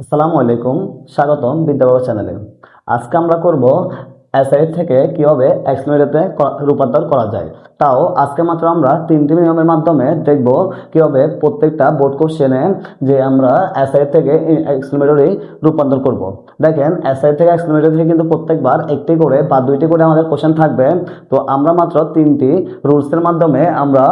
আসসালামু আলাইকুম স্বাগতম বিদ্যাবাবা চ্যানেলে। আজকে আমরা করব এসআই থেকে কীভাবে এক্সপ্লেনেটে রূপান্তর করা যায়? তাও আজকে মাত্র আমরা তিনটি নিয়মের মাধ্যমে দেখব কীভাবে প্রত্যেকটা বোর্ড কোশ্চেনে যে আমরা এসআই থেকে এক্সপ্লেনেটরি রূপান্তর করব। দেখেন এসআই থেকে এক্সপ্লেনেটরি থেকে কিন্তু প্রত্যেকবার একটি করে বা দুইটি করে আমাদের কোশ্চেন থাকবে। তো আমরা মাত্র তিনটি রুলসের মাধ্যমে আমরা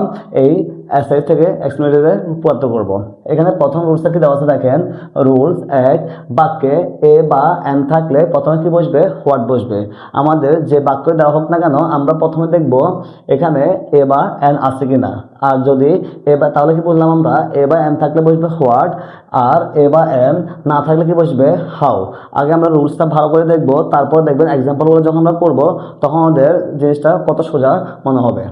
এই এসআই থেকে এক্সপ্লেনেটরে রূপান্তর করব। এখানে প্রথম রুলসটা কি দেওয়া আছে দেখেন? রুলস এক, বাক্যে এ বা এন থাকলে প্রথমে কি বসবে? হোয়াট বসবে? আমাদের যে বাক্য দেওয়া হোক না কেন, আমরা প্রথমে দেখব এখানে এ বা এন আছে কি না আর যদি এ বা, তাহলে কি বললাম আমরা? এ বা এন থাকলে বসবে হোয়াট, আর এ বা এন না থাকলে কি বসবে হাউ। আগে আমরা রুলসটা ভালো করে দেখব, তারপর দেখবেন এক্সাম্পলগুলো যখন আমরা করব, তখন আমাদের জিনিসটা কত সোজা মনে হবে।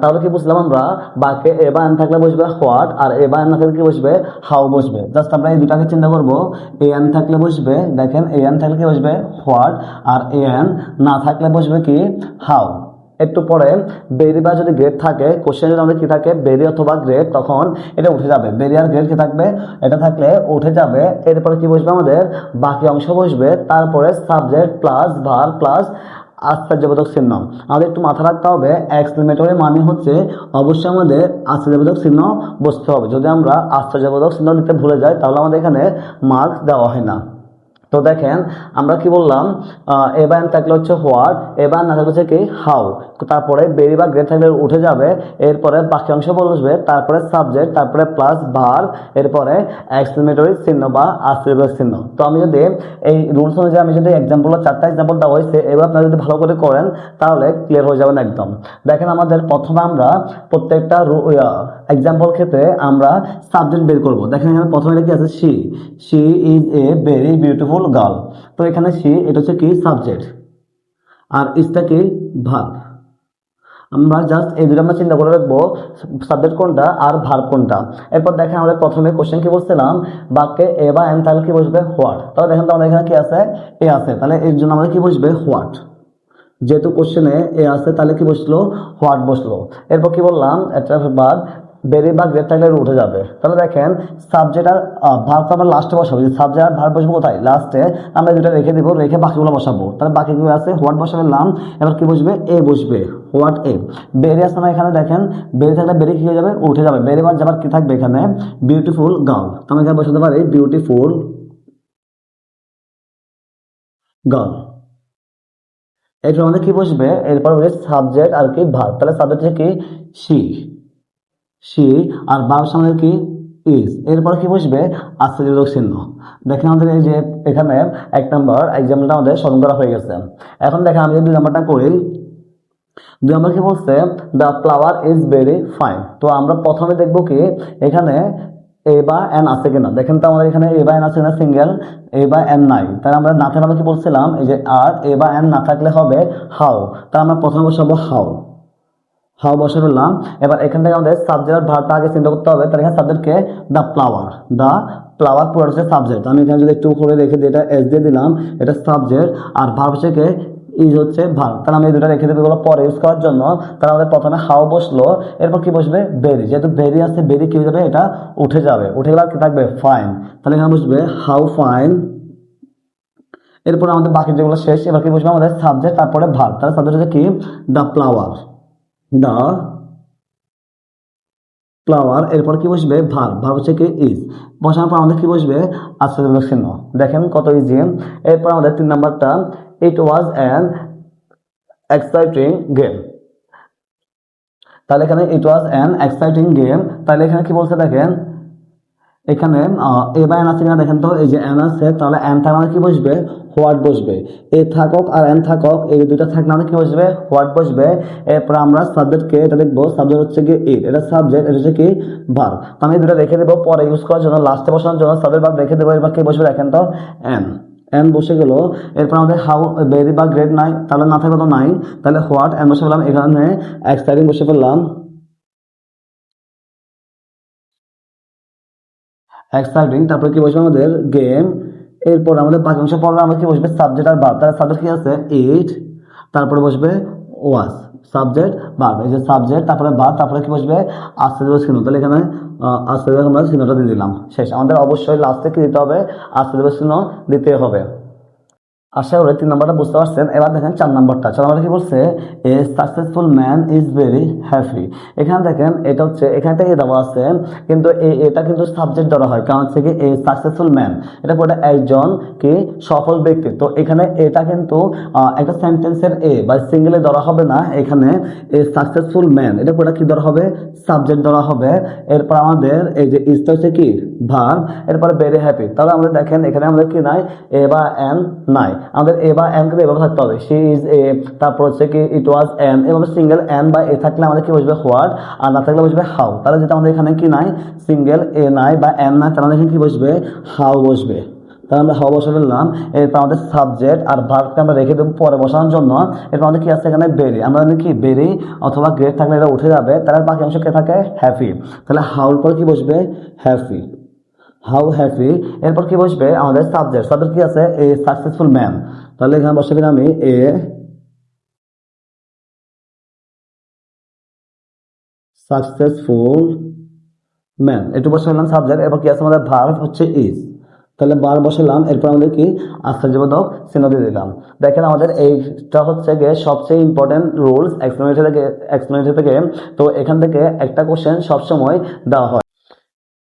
তাহলে কি বুঝলাম আমরা? বাক্যে এ এন থাকলে বসবে হোয়াট আর এ বা এন থাকলে কি বসবে? হাউ বসবে। জাস্ট আমরা এই দুটাকে চিন্তা করব। এ এন থাকলে বসবে, দেখেন এ এন থাকলে কি বসবে? হোয়াট আর এ এন না থাকলে বসবে কি? হাউ একটু পরে বেরি বা যদি গ্রেড থাকে কোশ্চেন যদি আমাদের কি থাকে? বেরি অথবা গ্রেড তখন এটা উঠে যাবে। বেরি আর গ্রেড কি থাকবে? এটা থাকলে উঠে যাবে। এরপরে কি বসবে আমাদের? বাকি অংশ বসবে। তারপরে সাবজেক্ট প্লাস ভার প্লাস আশ্চর্যবোধক চিহ্ন। আমাদের একটু মাথা রাখতে হবে এক্সপ্লেমেটরি মানে হচ্ছে অবশ্যই আমাদের আশ্চর্যবোধক চিহ্ন বসতে হবে। যদি আমরা আশ্চর্যবোধক চিহ্ন দিতে ভুলে যাই, তাহলে আমাদের এখানে মার্কস দেওয়া হয় না। তো দেখেন, আমরা কি বললাম এবার এন থাকলে হচ্ছে হোয়াট এবার না থাকলে হচ্ছে কি হাউ তারপরে বেরি বা গ্রেড থাকলে উঠে যাবে, এরপরে বাকি অংশ বসবে, তারপরে সাবজেক্ট তারপরে প্লাস ভার এরপরে এক্সপ্লেমেটরি চিহ্ন বা আশ্চর্যবোধক চিহ্ন। তো আমি যদি এই রুলস অনুযায়ী আমি যদি এক্সাম্পল চারটা এক্সাম্পল দেওয়া হয়েছে, এবার আপনারা যদি ভালো করে করেন, তাহলে ক্লিয়ার হয়ে যাবেন একদম। দেখেন আমাদের প্রথমে আমরা প্রত্যেকটা এক্সাম্পল ক্ষেত্রে আমরা সাবজেক্ট বের করব। দেখেন এখানে প্রথমে কি আছে? She she is a very beautiful girl তো এখানে শি এটা হচ্ছে কি? সাবজেক্ট আর ইজটা কি? ভাব আমরা জাস্ট এই দুটো আমরা চিন্তা করে রাখব সাবজেক্ট কোনটা আর ভার কোনটা। এরপর দেখেন আমাদের প্রথমে কোশ্চেন কি বলছিলাম? বাক্যে এ বা এন, তাহলে কি বসবে? হোয়াট তাহলে দেখেন তো আমাদের এখানে কি আছে? এ আছে। তাহলে এর জন্য আমাদের কি বসবে? হোয়াট যেহেতু কোশ্চেনে এ আছে, তাহলে কি বসল? হোয়াট বসল। এরপর কি বললাম? একটা বাদ বেরি বা গ্রেড থাকলে উঠে যাবে। তাহলে দেখেন সাবজেক্ট আর ভার তো আমরা লাস্টে বসাবো। যে সাবজেক্ট আর ভার বসবো কোথায়? লাস্টে আমরা দুটো রেখে দেবো, রেখে বাকিগুলো বসাবো। তাহলে বাকিগুলো আছে হোয়াট বসাবে নাম, এবার কি বসবে? এ বসবে। হোয়াট এ বেরি আসছে না এখানে, দেখেন বেরি থাকলে বেরি কী হয়ে যাবে? উঠে যাবে। বেরি বাদ যাবার কি থাকবে এখানে? বিউটিফুল গার্ল তো আমি এখানে বসাতে পারি বিউটিফুল গার্ল এরপর আমাদের কি বসবে? এরপর সাবজেক্ট আর কি ভার তাহলে সাবজেক্ট কি? সি সি আর বার সামনে কি ইজ এরপর কি বসবে? আশ্চর্যজনক চিহ্ন। দেখেন আমাদের এই যে এখানে এক নম্বর এক্সাম্পলটা আমাদের স্মরণ করা হয়ে গেছে। এখন দেখেন আমি যদি দুই নম্বরটা করি, দুই নম্বর কি বলছে? The flower is very fine তো আমরা প্রথমে দেখব কি এখানে এ বা এন আছে কিনা। দেখেন তো আমাদের এখানে এ বা এন আছে কিনা সিঙ্গেল এ বা এন নাই। তাহলে আমরা না থাকলে কি বলছিলাম? এই যে আর এ বা এন না থাকলে হবে হাও তাহলে আমরা প্রথমে বসাবো হাউ হাউ বসে ফেললাম এবার এখান থেকে আমাদের সাবজেক্ট ভারটা আগে চিন্তা করতে হবে। তাহলে এখানে সাবজেক্টকে দ্য ফ্লাওয়ার দ্য ফ্লাওয়ার পুরো হচ্ছে সাবজেক্ট আমি এখানে যদি একটু করে রেখে দিই, এটা এস দিয়ে দিলাম, এটা সাবজেক্ট আর ভার্ব হচ্ছে কে? ইজ হচ্ছে ভার তাহলে আমি এই দুটো রেখে দেবো এগুলো পরে ইউজ করার জন্য। তাহলে আমাদের প্রথমে হাউ বসল, এরপর কি বসবে? বেরি যেহেতু বেরি আসছে বেরি কি হয়ে যাবে? এটা উঠে যাবে। উঠে গেলে কি থাকবে? ফাইন তাহলে এখানে বসবে হাউ ফাইন এরপর আমাদের বাকি যেগুলো শেষ, এবার কি বসবে আমাদের সাবজেক্ট তারপরে ভার তাহলে সাবজেক্ট হচ্ছে কি? দ্য ফ্লাওয়ার দ্য ফ্লাওয়ার এরপর কি বসবে? ভার ভার হচ্ছে কি? ইজ বসানোর পর আমাদের কি বসবে? আশ্চর্যজনক চিহ্ন। দেখেন কত ইজি এরপর আমাদের তিন নাম্বারটা it was an exciting game তাহলে এখানে it was an exciting game তাহলে এখানে কি বলছে দেখেন? এখানে এ বা এন আছে কিনা দেখেন তো, এই যে এন আছে, তাহলে এন থাকলে আমাদের কি বসবে? হোয়াট বসবে। এ থাকক আর এন থাকক, এই দুটো থাকলে আমাদের কি বসবে? হোয়াট বসবে। এরপর আমরা সাবজেক্টকে এটা দেখব সাবজেক্ট হচ্ছে কি ইট এটা সাবজেক্ট এটা হচ্ছে কি? ভার আমি দুটো রেখে দেবো, পরে ইউজ করার জন্য লাস্টে বসানোর জন্য সাবজেক্ট ভাব রেখে দেবো এবার কি বসবে দেখেন তো? এন এন বসে গেল, এরপর আমাদের হাউ বেরি বা গ্রেড নাই, তাহলে না থাকলে তো নাই, তাহলে হোয়াট এন বসে ফেললাম এখানে এক্সাইটিং বসে ফেললাম এক্সাইটিং তারপরে কি বসবে আমাদের? গেম এরপর আমাদের বাকি অংশ পড়লে আমরা কি বসবে? সাবজেক্ট আর বার তাহলে সাবজেক্ট কি আছে? এইট তারপরে বসবে ওয়াস সাবজেক্ট বার এই যে সাবজেক্ট তারপরে বার তারপরে কি বসবে? আস্তে দেবো চিহ্ন। তাহলে এখানে আস্তে দেবো আমরা চিহ্নটা দিয়ে দিলাম। শেষ। আমাদের অবশ্যই লাস্টে কি দিতে হবে? আস্তে দেবো চিহ্ন দিতে হবে। আশা করি তিন নম্বরটা বুঝতে পারছেন। এবার দেখেন চার নম্বরটা। চার নম্বরটা কি বলছে? A successful man is very happy এখানে দেখেন, এটা হচ্ছে, এখানে থেকে দেওয়া আছে, কিন্তু এটা কিন্তু সাবজেক্ট ধরা হয়। কারণ হচ্ছে কি, এ সাকসেসফুল ম্যান এটা পুরোটা একজন কি সফল ব্যক্তি। তো এখানে এটা কিন্তু একটা সেন্টেন্সের এ বা সিঙ্গেলে ধরা হবে না। এখানে এ সাকসেসফুল ম্যান এটা পুরোটা কি ধরা হবে? সাবজেক্ট ধরা হবে। এরপর আমাদের এই যে ইসটা হচ্ছে কি? ভার এরপরে ভেরি হ্যাপি তাহলে আমাদের দেখেন, এখানে আমাদের কি নাই? এ বা এন নাই। আমাদের এ বা এম কিন্তু এভাবে থাকতে হবে। সি ইজ এ তারপর হচ্ছে কি ইট ওয়াজ এন এভাবে সিঙ্গেল এন বা এ থাকলে আমাদের কি বসবে হোয়াট আর না থাকলে বসবে হাউ তাহলে যেটা আমাদের এখানে কি নাই? সিঙ্গেল এ নাই বা এম নাই, তাহলে এখানে কি বসবে হাউ বসবে তাহলে আমরা হাউ বসে ফেললাম। এরপর আমাদের সাবজেক্ট আর ভার্বকে আমরা রেখে দেবো পরে বসানোর জন্য। এরপর আমাদের কি আছে এখানে? বেরি আমরা কি? বেরি অথবা গ্রেট থাকলে এটা উঠে যাবে। তাহলে বাকি অংশ কে থাকে? হ্যাপি তাহলে হাউর পর কি বসবে হ্যাপি হাউ হ্যাপি এরপর কি বসবে? আমাদের সাবজেক্ট সাবজেক্ট কি আছে? এ সাকসেসফুল ম্যান তাহলে এখানে বসে দিলাম আমি এ সাকসেসফুল ম্যান একটু বসে ফেললাম সাবজেক্ট এরপর কি আছে আমাদের ভার্ব হচ্ছে ইজ তাহলে বার বসালাম। এরপর আমাদের কি? আশ্চর্যবোধক চিহ্ন দিয়ে দিলাম। দেখেন আমাদের এইটা হচ্ছে গিয়ে সবচেয়ে ইম্পর্টেন্ট রুলস এক্সপ্লেনেটরি থেকে এক্সপ্লেনেটরি থেকে। তো এখান থেকে একটা কোশ্চেন সবসময় দেওয়া হয়।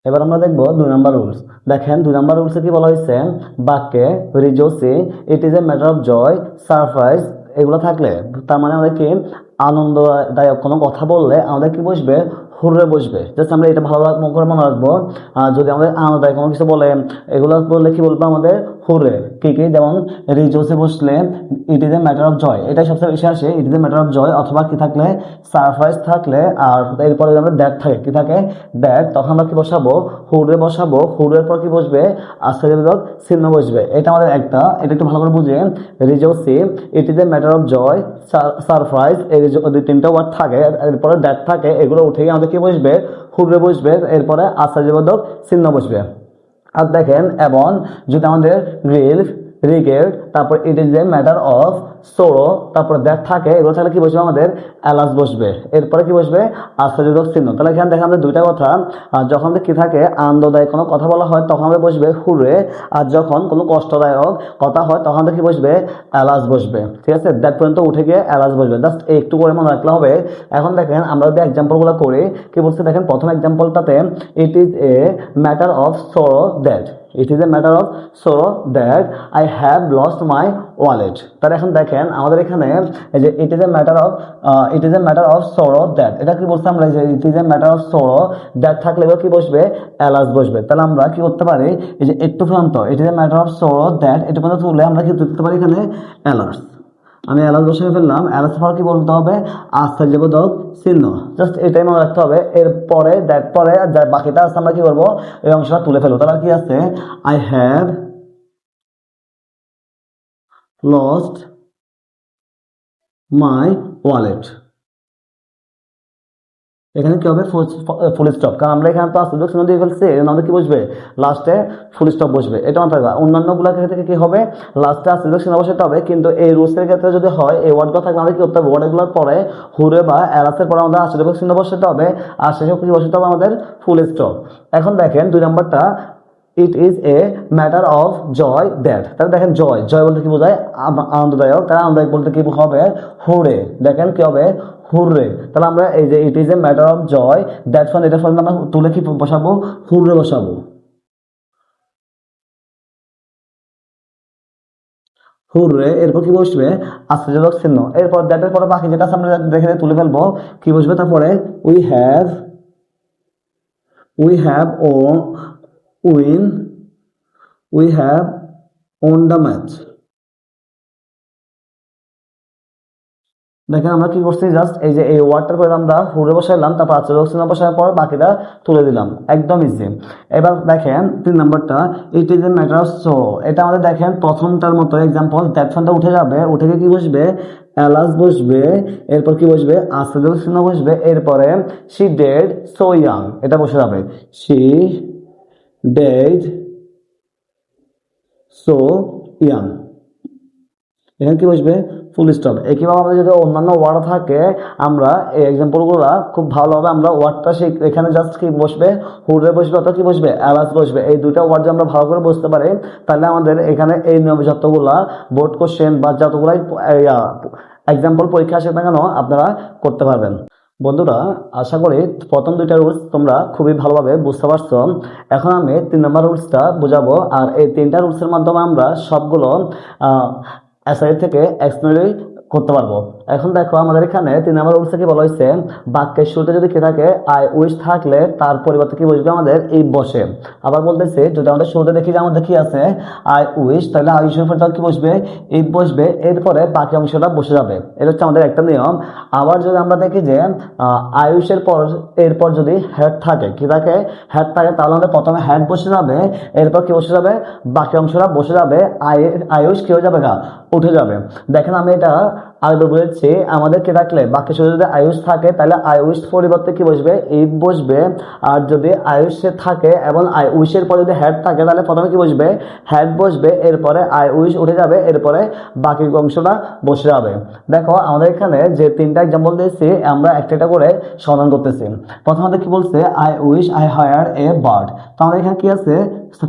এবার আমরা দেখব দুই নাম্বার রুলস। দেখেন, দুই নাম্বার রুলসে কি বলা হয়েছে? বাক্যে রিজোসি it is a matter of joy surprise এগুলো থাকলে। তার মানে আমাদের কি? আনন্দদায়ক কোনো কথা বললে আমাদের কি বসবে? হুররে বসবে। জাস্ট আমরা এটা ভালো করে মনে রাখব। যদি আমাদের আনন্দদায়ক কোনো কিছু বলে, এগুলো বললে কি বলব আমাদের? হুররে। কি কি? যেমন রিজোসে বসলে it is a matter of joy এটাই সবচেয়ে বেশি আসে it is a matter of joy অথবা কি থাকলে? সারপ্রাইজ থাকলে, আর এরপরে যদি আমরা দ্যাট থাকে, কি থাকে? দ্যাট তখন আমরা কি বসাবো? হুরে বসাবো। হুরের পর কি বসবে? আশ্চর্যবোধক চিহ্ন বসবে। এটা আমাদের একটা। এটা একটু ভালো করে বুঝে রিজোসি it is a matter of joy surprise এই দুই তিনটা ওয়ার্ড থাকে, এরপরে দ্যাট থাকে, এগুলো উঠে গিয়ে আমাদের কি বসবে? হুবরে বসবে এরপরে আশ্চর্যবোধক চিহ্ন বসবে। আর দেখেন এবং যদি আমাদের রিল রিগেট তারপর it is a matter of sorrow তারপর দ্যাট থাকে, এগুলো তাহলে কি বসবে আমাদের? অ্যালাস বসবে। এরপরে কি বসবে? আশ্চর্যজনক চিহ্ন। তাহলে এখানে দেখেন আমাদের দুইটা কথা। যখন কি থাকে? আনন্দদায়ক কোনো কথা বলা হয়, তখন আমাদের বসবে হুরে। আর যখন কোনো কষ্টদায়ক কথা হয়, তখন আমাদের কি বসবে? অ্যালাস বসবে। ঠিক আছে? দ্যাট পর্যন্ত উঠে গিয়ে অ্যালাস বসবে। জাস্ট একটু করে মনে রাখলে হবে। এখন দেখেন, আমরা যদি এক্সাম্পলগুলো করি, কি বলছে? দেখেন, প্রথম এক্সাম্পলটাতে it is a matter of sorrow that it is a matter of so that I have lost my wallet তার এখন দেখেন, আমাদের এখানে যে it is a matter of it is a matter of sorrow that এটা কি বলছে আমরা যে it is a matter of sorrow that থাকলে এবার কি বসবে? অ্যালাস বসবে। তাহলে আমরা কি করতে পারি? এই যে একটু পর্যন্ত it is a matter of sorrow that একটু পর্যন্ত তুলে আমরা কি দেখতে পারি এখানে? অ্যালার্স আমি অ্যালাস বসে ফেললাম। এলাচ পর কি বলতে হবে? আশ্চর্যবোধক চিহ্ন। জাস্ট এটাই মনে রাখতে হবে। এরপরে দ্যাট পরে বাকিটা আছে আমরা কি করব? এই অংশটা তুলে ফেলব। তাহলে কি আছে? I have lost my wallet এখানে কী হবে? ফুল স্টপ কারণ আমরা এখানে তো আসলে চিহ্ন দিয়ে ফেলছি এর আমাদের কি বসবে? লাস্টে ফুল স্টপ বসবে। এটা মাথায় রাখবা। অন্যান্যগুলোর ক্ষেত্রে কী হবে? লাস্টে আসলে চিহ্ন বসাতে হবে কিন্তু এই রুলসের ক্ষেত্রে যদি হয়, এই ওয়ার্ডগুলো থাকলে আমাদের কি করতে হবে? ওয়ার্ডগুলোর পরে হুরে বা অ্যালাসের পরে আমাদের আশেপাশে চিহ্ন বসাতে হবে আর শেষে কী বসাতে হবে আমাদের? ফুল স্টপ এখন দেখেন দুই নম্বরটা it is a matter of joy that তাহলে দেখেন জয় জয় বলতে কি বোঝায়? আনন্দদায়ক। তাহলে আনন্দদায়ক বলতে কি হবে? হুরে। দেখেন কি হবে? হুররে। তাহলে আমরা এই যে it is a matter of joy that ফল এটা ফল আমরা তুলে কি বসাবো? হুররে বসাবো। হুররে, এরপর কি বসবে? আশ্চর্যজনক চিহ্ন। এরপর দ্যাটের পরে বাকি যেটা আমরা দেখে তুলে ফেলব। কি বসবে তারপরে? উই হ্যাভ উই হ্যাভ ও win we have won the match দেখেন আমরা কি করছি? জাস্ট এই যে এই ওয়ার্ডটার করে আমরা হুড়ে বসাইলাম, তারপর আচরণ চিহ্ন বসার পর বাকিটা তুলে দিলাম। একদম ইজি এবার দেখেন, তিন নম্বরটা it is a matter of so এটা আমাদের দেখেন, প্রথমটার মতো এক্সাম্পল দ্যাট ফোনটা উঠে যাবে, উঠে গিয়ে কি বসবে? অ্যালাস বসবে, এরপর কি বসবে? আশ্চর্য চিহ্ন বসবে, এরপরে শি ডেড সো ইয়াং এটা বসে যাবে। শি ডেড সো ইয়াং এখানে কি বসবে? ফুল স্টপ একইভাবে আমাদের যদি অন্যান্য ওয়ার্ড থাকে, আমরা এই এক্সাম্পলগুলো খুব ভালোভাবে আমরা ওয়ার্ডটা সেই এখানে জাস্ট কি বসবে? হুডে বসবে অথবা কি বসবে? অ্যালাস বসবে। এই দুইটা ওয়ার্ড যদি আমরা ভালো করে বুঝতে পারি, তাহলে আমাদের এখানে এই নিয়মে যতগুলা বোর্ড কোশ্চেন বা যতগুলাই এক্সাম্পল পরীক্ষা আসে না কেন, আপনারা করতে পারবেন। বন্ধুরা, আশা করি প্রথম দুইটা রুলস তোমরা খুবই ভালোভাবে বুঝতে পারছ। এখন আমি তিন নম্বর রুলসটা বোঝাবো, আর এই তিনটা রুলসের মাধ্যমে আমরা সবগুলো এসআই থেকে এক্সপ্লেন করতে পারব। এখন দেখো আমাদের এখানে তিন নম্বর রুলস থেকে বলা হয়েছে? বাক্যের শুরুতে যদি কি থাকে আই উইশ থাকলে তার পরিবর্তে কি বসবে আমাদের? এই বসে। আবার বলতেছে, যদি আমাদের শুরুতে দেখি যে আমাদের কি আছে? আই উইশ তাহলে আই উইশের পরে কি বসবে? এই বসবে, এরপরে বাকি অংশটা বসে যাবে। এটা হচ্ছে আমাদের একটা নিয়ম। আবার যদি আমরা দেখি যে উইশের পর, এরপর যদি হেড থাকে, কি থাকে? হেড থাকে, তাহলে আমাদের প্রথমে হেড বসে যাবে, এরপর কি বসে যাবে? বাকি অংশটা বসে যাবে আয়ুষ কি হয়ে যাবে গা? উঠে যাবে। দেখেন আমি এটা আরেকবার বলেছি আমাদের কে থাকলে বাকি শুধু যদি আয়ুষ থাকে, তাহলে আয়ুষ পরিবর্তে কি বসবে? ইফ বসবে। আর যদি আয়ুষে থাকে এবং আয়ুষের পরে যদি হেড থাকে, তাহলে প্রথমে কি বসবে? হেড বসবে, এরপরে আয়ুষ উঠে যাবে, এরপরে বাকি অংশটা বসে যাবে। দেখো, আমাদের এখানে যে তিনটা এক্সাম্পল দিয়েছি, আমরা একটা একটা করে সমাধান করতেছি। প্রথমত কি বলছে? I wish I hire a bird তো আমাদের এখানে কি আছে?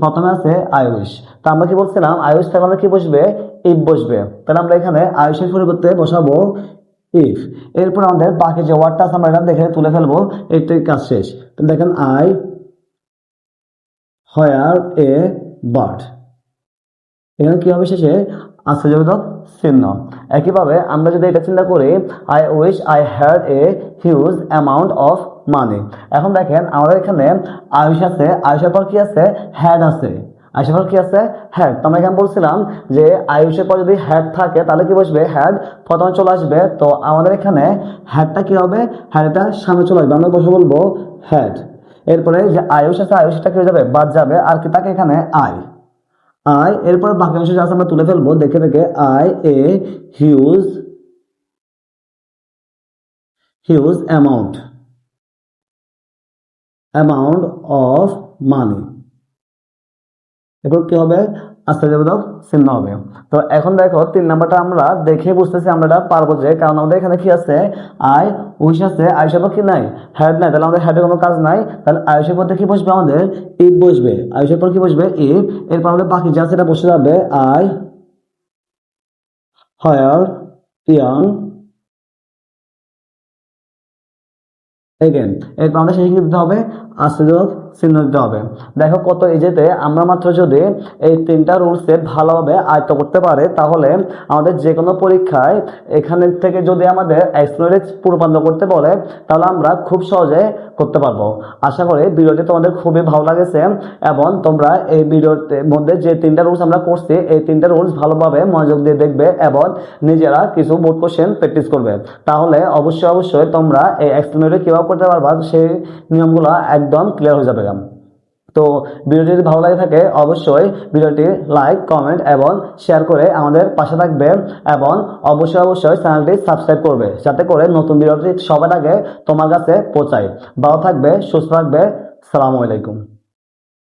প্রথমে আছে উইশ তো আমরা কি বলছিলাম? আয়ুষ থাকলে কি বসবে? ইফ বসবে। তাহলে আমরা এখানে আয়ুষের পরিবর্তে বসাবো ইফ এরপর আমাদের বাকি যে ওয়ার্ডটা আছে, আমরা এটা দেখে তুলে ফেলব। এইটাই কাজ শেষ। দেখেন আই হয়ার এ বার্ড এখানে কি হবে শেষে? আশ্চর্যবোধক চিহ্ন। একইভাবে আমরা যদি এটা চিন্তা করি I wish I had a huge amount of money এখন দেখেন, আমাদের এখানে আয়ুষ আছে। আয়ুষের পর কি আছে? হ্যাড আছে। পর কি আছে? হ্যাড তো আমরা এখানে বলছিলাম যে আয়ুষের পর যদি হ্যাড থাকে, তাহলে কি বসবে? হ্যাড প্রথমে চলে আসবে। তো আমাদের এখানে হ্যাডটা কি হবে? হ্যাডটা সামনে চলে আসবে। আমরা বসে বলব হ্যাড এরপরে যে আয়ুষ আছে, আয়ুষটা কি হয়ে যাবে? বাদ যাবে। আর কি তাকে এখানে আয় আই এরপর বাকি অংশ যা আমরা তুলে ফেলব। দেখে দেখে I a huge huge amount amount of money এরপর কি হবে? আশ্চর্যবোধক চিহ্ন হবে। তো এখন দেখো, তিন নাম্বারটা আমরা দেখে বুঝতেছি আমরা এটা পারব যে, কারণ আমাদের এখানে কি আছে? আই উইশ আছে। আয়ুষের পর কি নাই? হেড নাই। তাহলে আমাদের হেডের কোনো কাজ নাই। তাহলে আয়ুষের পর কি বসবে আমাদের? ইফ বসবে। আয়ুষের পর কি বসবে? ইফ এরপর আমাদের বাকি যা সেটা বসে যাবে আই হায়ার ইয়াং এগেন এরপর আমাদের শেষে কি দিতে হবে? আশ্চর্যজনক চিহ্ন দিতে হবে। দেখো কত ইজেতে আমরা মাত্র যদি এই তিনটা রুলসে ভালোভাবে আয়ত্ত করতে পারে, তাহলে আমাদের যে কোনো পরীক্ষায় এখানে থেকে যদি আমাদের এক্সপ্লোরেজ রূপান্তর করতে বলে, তাহলে আমরা খুব সহজে করতে পারব। আশা করি ভিডিওটি তোমাদের খুবই ভালো লাগেছে এবং তোমরা এই ভিডিওর মধ্যে যে তিনটা রুলস আমরা করছি, এই তিনটা রুলস ভালোভাবে মনোযোগ দিয়ে দেখবে এবং নিজেরা কিছু বোর্ড কোশ্চেন প্র্যাকটিস করবে। তাহলে অবশ্যই অবশ্যই তোমরা এই এক্সপ্লেনেটে কীভাবে করতে পারবা, সেই নিয়মগুলো একদম ক্লিয়ার হয়ে যাবে তো ভিডিওটি যদি ভালো লাগে থাকে, অবশ্যই ভিডিওটি লাইক কমেন্ট এবং শেয়ার করে আমাদের পাশে থাকবে এবং অবশ্যই অবশ্যই চ্যানেলটি সাবস্ক্রাইব করবে, যাতে করে নতুন ভিডিওটি সবার আগে তোমার কাছে পৌঁছায়। ভালো থাকবে, সুস্থ থাকবে। সালামু আলাইকুম।